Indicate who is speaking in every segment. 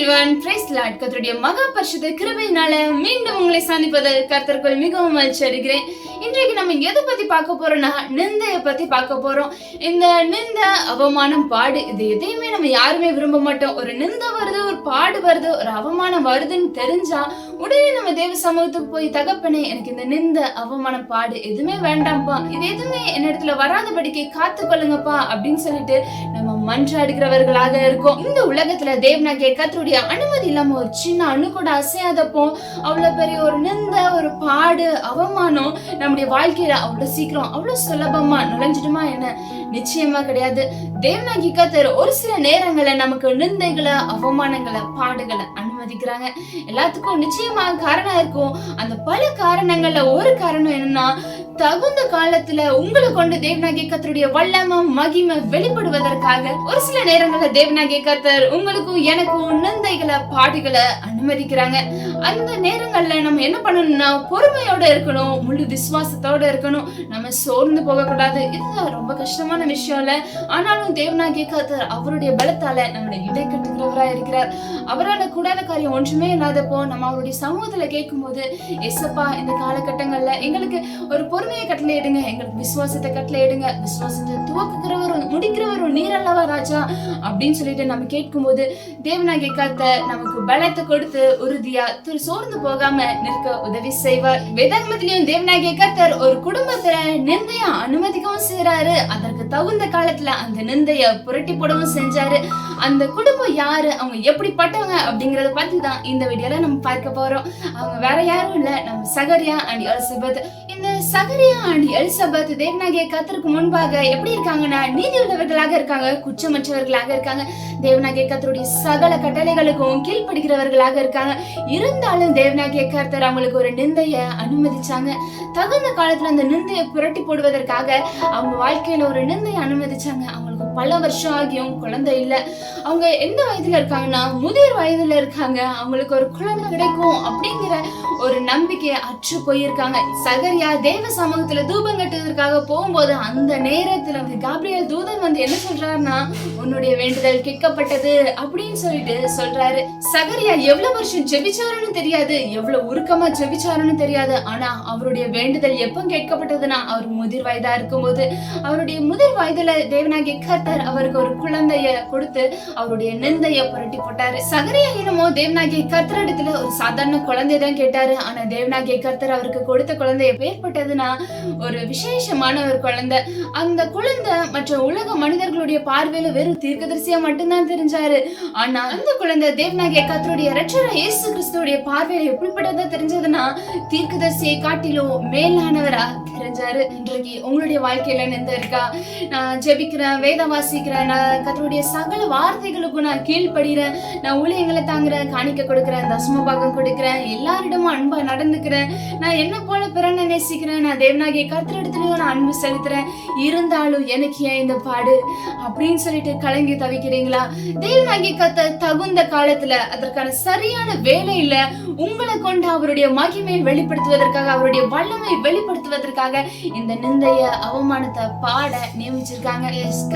Speaker 1: Everyone price Lord கத்தருடைய மகா பரிசுத்த கிருபையினால மீண்டும் உங்களை சந்திப்பது கர்த்தர்கள் மிகவும் மகிழ்ச்சி அடைகிறேன். இன்றைக்கு நம்ம எதை பத்தி பார்க்க போறோம்னா நிந்தைய பத்தி பார்க்க போறோம். இந்த நிந்த அவமானம் பாடு இது எதையுமே நம்ம யாருமே விரும்ப மாட்டோம். ஒரு நிந்த வருது ஒரு பாடு வருது ஒரு அவமானம் வருதுன்னு தெரிஞ்சா உடனே நம்ம தேவ சமூகத்துக்கு போய் தகப்பனே எனக்கு இந்த நிந்த அவமானம் பாடு எதுவுமே வேண்டாம்ப்பா இது எதுவுமே என்னிடத்துல வராதபடிக்கு காத்து கொள்ளுங்கப்பா அப்படின்னு சொல்லிட்டு நம்ம மன்றாடுகிறவர்களாக இருக்கும். இந்த உலகத்துல தேவனாகிய கத்தருடைய அனுமதி இல்லாம ஒரு சின்ன அணு கூட அசையாதப்போ அவ்வளவு பெரிய ஒரு நிந்த ஒரு பாடு அவமானம் நம்முடைய வாழ்க்கையில அவ்வளவு சீக்கிரம் அவ்வளவு சுலபமா நுழைஞ்சிடுமா என்ன நிச்சயமா கிடையாது. தேவனாகி கத்தர் ஒரு சில நேரங்களில் நமக்கு நிந்தைகளை அவமானங்களை பாடுகளை அனுமதிக்கிறாங்க. எல்லாத்துக்கும் நிச்சயமா காரணம் இருக்கும். அந்த பல காரணங்கள்ல ஒரு காரணம் என்னன்னா தகுந்த காலத்துல உங்களை கொண்டு தேவனாகிய கத்தருடைய வல்லமம் மகிமை வெளிப்படுவதற்காக ஒரு சில நேரங்கள்ல தேவனாகிய கத்தர் உங்களுக்கும் எனக்கும் நிந்தைகளை பாடுகளை அனுமதிக்கிறாங்க. அந்த நேரங்கள்ல நம்ம என்ன பண்ணணும்னா பொறுமையோட இருக்கணும் முழு விசுவாசத்தோட இருக்கணும். நம்ம சோர்ந்து போக கூடாது இதுதான் ரொம்ப கஷ்டமான விஷயம் இல்ல ஆனாலும் தேவனாகிய கத்தர் அவருடைய பலத்தால நம்மளை இடை கட்டுகிறவரா இருக்கிறார். அவரால் கூடாத காரியம் ஒன்றுமே இல்லாதப்போ நம்ம அவருடைய சமூகத்துல கேட்கும்போது எசப்பா இந்த காலகட்டங்கள்ல எங்களுக்கு ஒரு பொறுமை கட்டளை எடுங்க எங்களுக்கு விசுவாசத்தை கட்டளை எடுங்க விசுவாசத்தை துவக்குகிறவரும் முடிக்கிறவரும் நீர் அல்லவா ராஜா? அப்படின்னு சொல்லிட்டு நம்ம கேட்கும்போது தேவனாகிய காத்த நமக்கு பலத்தை கொடுத்து உறுதியா திரு சோர்ந்து போகாம நிற்க உதவி செய்வார். வேதாகமத்திலையும் தேவனாகிய கத்தர் ஒரு குடும்பத்துல நிந்தைய அனுமதிக்கவும் செய்யறாரு அதற்கு தகுந்த காலத்துல அந்த நிந்தைய புரட்டி போடவும் செஞ்சாரு. அந்த குடும்பம் யாரு? அவங்க எப்படிப்பட்டவங்க? அப்படிங்கறத பத்தி தான் இந்த வீடியோல நம்ம பார்க்க போறோம். அவங்க வேற யாரும் இல்ல. நம்ம சகரியா அண்ட் யோசிபத் இந்த சகரி சகரியா அண்ட் எலிசபெத் தேவனாகிய கத்தருக்கு முன்பாக எப்படி இருக்காங்கன்னா நீதி உள்ளவர்களாக இருக்காங்க குற்றமற்றவர்களாக இருக்காங்க. தேவநாயகிய கத்தருடைய சகல கட்டளைகளுக்கும் கீழ்ப்படுகிறவர்களாக இருக்காங்க. இருந்தாலும் தேவநாயகிய கர்த்தர் அவங்களுக்கு ஒரு நிந்தைய அனுமதிச்சாங்க. தகுந்த காலத்துல அந்த நிந்தையை புரட்டி போடுவதற்காக அவங்க வாழ்க்கையில ஒரு நிந்தையை அனுமதிச்சாங்க. அவங்களுக்கு பல வருஷம் ஆகியும் குழந்தை இல்லை. அவங்க எந்த வயதுல இருக்காங்கன்னா முதிர் வயதுல இருக்காங்க. அவங்களுக்கு ஒரு குழந்தை கிடைக்கும் அப்படிங்கிற ஒரு நம்பிக்கை அற்று போயிருக்காங்க. சகரியா தேவ சமூகத்துல தூபம் கட்டுவதற்காக போகும்போது அந்த நேரத்துல வந்து காப்ரியல் தூதன் வந்து என்ன சொல்றாருன்னா உன்னுடைய வேண்டுதல் கேட்கப்பட்டது அப்படின்னு சொல்லிட்டு சொல்றாரு. சகரியா எவ்வளவு வருஷம் ஜெபிச்சாருன்னு தெரியாது எவ்வளவு உருக்கமா ஜெபிச்சாருன்னு தெரியாது. ஆனா அவருடைய வேண்டுதல் எப்போ கேட்கப்பட்டதுன்னா அவர் முதிர் வயதா இருக்கும்போது. அவருடைய முதிர் வயதுல தேவனாகிய கர்த்தர் அவருக்கு ஒரு குழந்தைய கொடுத்து அவருடைய நிந்தைய புரட்டி போட்டாரு. சகரியா என்னமோ தேவனாகிய கர்த்தர் இடத்துல ஒரு சாதாரண குழந்தை தான் கேட்டாரு. ஆனா தேவனாகிய கர்த்தர் அவருக்கு கொடுத்த குழந்தை எப்பேற்பட்டதுன்னா ஒரு விசேஷமான ஒரு குழந்தை. அந்த குழந்தை மற்ற உலக மனிதர்களுடைய பார்வையில வெறும் தீர்க்கதரிசியா மட்டும்தான் தெரிஞ்சாரு. ஆனா அந்த குழந்தை தேவனாகிய கத்தருடைய ரட்சர இயேசு கிறிஸ்துடைய பார்வையில எப்படிப்பட்டதா தெரிஞ்சதுன்னா தீர்க்கதரிசியை காட்டிலும் மேலானவரா தெரிஞ்சாரு. இன்றைக்கு உங்களுடைய வாழ்க்கையில நின்று இருக்கா? நான் ஜெபிக்கிறேன் வேதம் வாசிக்கிறேன் நான் கத்தருடைய சகல வார்த்தைகளுக்கும் நான் கீழ்ப்படுகிறேன் நான் ஊழியங்களை தாங்குறேன் காணிக்க கொடுக்குறேன் தசம பாகம் கொடுக்குறேன் எல்லாரிடமும் அன்பா நடந்துக்கிறேன் நான் என்ன போல பிறனை நேசிக்கிறேன். நான் தேவனாகிய கத்திரிடத்துலயும் நான் அன்பு செலுத்துறேன். இருந்தாலும் எனக்கு ஏன் இந்த பாடு? அப்படின்னு சொல்லிட்டு கலங்கி தவிக்கிறீங்களா? தேவனாகிய கத்த தகுந்த காலத்துல அதற்கான சரியான வேலையில உங்களை கொண்டு அவருடைய மகிமையை வெளிப்படுத்துவதற்காக அவருடைய வல்லமை வெளிப்படுத்துவதற்காக இந்த நிந்தைய அவமானத்தை பாட நியமிச்சிருக்காங்க. எஸ்,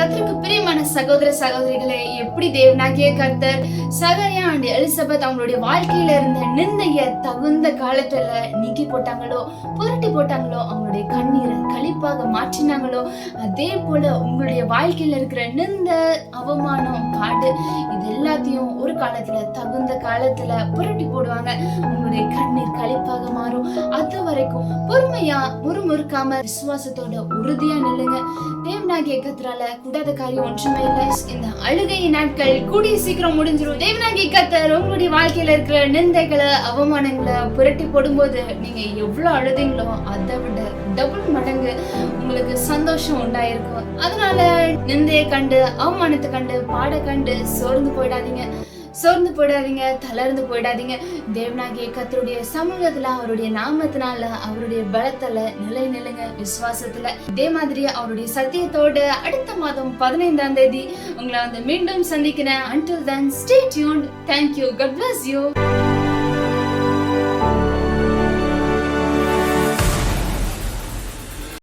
Speaker 1: பிரியமான சகோதர சகோதரிகளை எப்படி தேவனாகிய கர்த்தர் சகரியா அண்ட் எலிசபெத் அவங்களுடைய வாழ்க்கையில இருந்த நிந்தைய தகுந்த காலத்துல நீக்கி போட்டாங்களோ புரட்டி போட்டாங்களோ அவங்களுடைய கண்ணீரை கழிப்பாக மாற்றினாங்களோ அதே போல உங்களுடைய வாழ்க்கையில இருக்கிற நிந்த அவமானம் பாடு இது எல்லாத்தையும் ஒரு காலத்துல தகுந்த காலத்துல புரட்டி போடுவாங்க. உங்களுடைய கண்ணீர் கழிப்பாக மாறும். அது வரைக்கும் பொறுமையா முறுமுறுக்காம விசுவாசத்தோட உறுதியா நில்லுங்க. தேவனாகிய கத்தரால கூடாத காரியம் ஒன்றுமே இல்லை. இந்த அழுகை நாட்கள் கூடிய சீக்கிரம் முடிஞ்சிரும். தேவனாகிய கத்தர் உங்களுடைய வாழ்க்கையில இருக்கிற நிந்தைகளை அவமானங்களை புரட்டி போடும்போது நீங்க எவ்வளவு அழுதீங்களோ அதை விட டபுள் மடங்கு உங்களுக்கு சந்தோஷம் உண்டாயிருக்கும். அதனால நிந்தையை கண்டு அவமானத்தை கண்டு பாட கண்டு சோர்ந்து போயிடாதீங்க. சோர்ந்து போயிடாதீங்க தளர்ந்து போயிடாதீங்க. தேவனாகிய கத்தருடைய சமூகத்துல அவருடைய நாமத்தினால அவருடைய பலத்துல நிலை நிலுங்க விசுவாசத்துல. இதே மாதிரி அவருடைய சத்தியத்தோட அடுத்த மாதம் பதினைந்தாம் தேதி உங்களை வந்து மீண்டும் சந்திக்கிறேன். Until then stay tune thank you God bless you